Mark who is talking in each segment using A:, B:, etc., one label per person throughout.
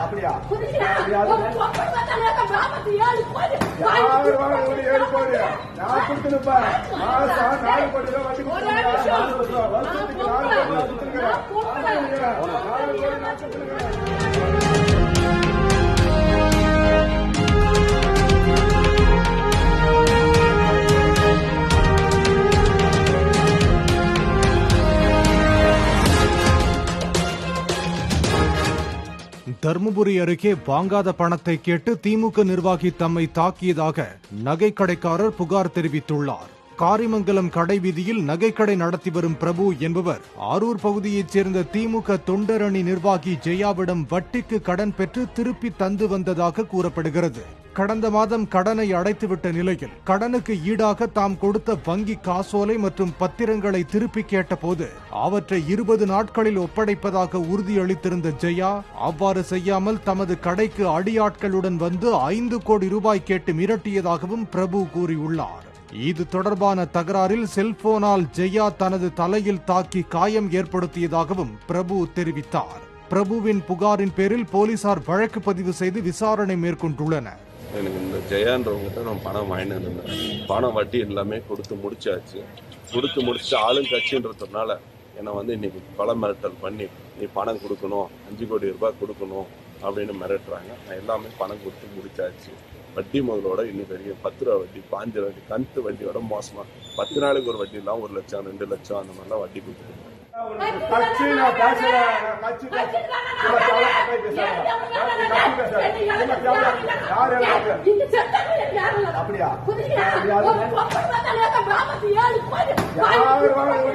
A: அப்படியா யாரு ஏழு கோடி நான் கொடுத்துருப்பேன் மாசம் நாலு கோடி ரூபாய் வட்டி கொடுத்துருக்கேன் வருஷத்துக்கு நாலு கோடி கொடுத்துருக்கேன் நாலு கோடி நான் கொடுத்துருக்கேன்
B: தர்மபுரி அருகே வாங்காத பணத்தை கேட்டு திமுக நிர்வாகி தம்மை தாக்கியதாக நகைக்கடைக்காரர் புகார் தெரிவித்துள்ளார். காரிமங்கலம் கடை வீதியில் நகைக்கடை நடத்தி வரும் பிரபு என்பவர் ஆரூர் பகுதியைச் சேர்ந்த திமுக தொண்டரணி நிர்வாகி ஜெயாவிடம் வட்டிக்கு கடன் பெற்று திருப்பி தந்து வந்ததாக கூறப்படுகிறது. கடந்த மாதம் கடனை அடைத்துவிட்ட நிலையில் கடனுக்கு ஈடாக தாம் கொடுத்த வங்கி காசோலை மற்றும் பத்திரங்களை திருப்பி கேட்டபோது அவற்றை இருபது நாட்களில் ஒப்படைப்பதாக உறுதியளித்திருந்த ஜெயா அவ்வாறு செய்யாமல் தமது கடைக்கு அடியாட்களுடன் வந்து ஐந்து கோடி ரூபாய் கேட்டு மிரட்டியதாகவும் பிரபு கூறியுள்ளார். இது தொடர்பான தகராறில் செல்போனால் ஜெயா தனது தலையில் தாக்கி காயம் ஏற்படுத்தியதாகவும் பிரபு தெரிவித்தார். பிரபுவின் புகாரின் பேரில் போலீசார் வழக்கு பதிவு செய்து விசாரணை மேற்கொண்டுள்ளனர்.
C: எனக்கு இந்த ஜெயான்றவங்ககிட்ட நான் பணம் வாங்கிட்டு இருந்தேன் பணம் வட்டி எல்லாமே கொடுத்து முடிச்சாச்சு. கொடுத்து முடிச்சு ஆளுங்கட்சின்றதுனால என்னை வந்து இன்னைக்கு கொலை மிரட்டல் பண்ணி நீ பணம் கொடுக்கணும் அஞ்சு கோடி ரூபாய் கொடுக்கணும் அப்படின்னு மிரட்டுறாங்க. நான் எல்லாமே பணம் கொடுத்து முடிச்சாச்சு. வட்டி முதலோட இன்னைக்கு வரைக்கும் பத்து ரூபா வட்டி பாஞ்சு ரூபா வட்டி கந்து வட்டியோட மோசமா. பத்து நாளைக்கு ஒரு வட்டிலாம் ஒரு லட்சம் ரெண்டு லட்சம் அந்த மாதிரிலாம் வட்டி கொடுத்துருக்கேன்
A: அப்படியா?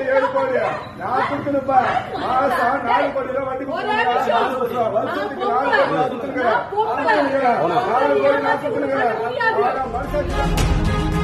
A: ஏழு கோடி. நான் கொடுத்துருப்பேன் மாசம் நாலு கோடி ரூபாய் வட்டி வருஷத்துக்கு நாலு கோடி நாலு கோடி நான் கொடுத்துருக்கேன்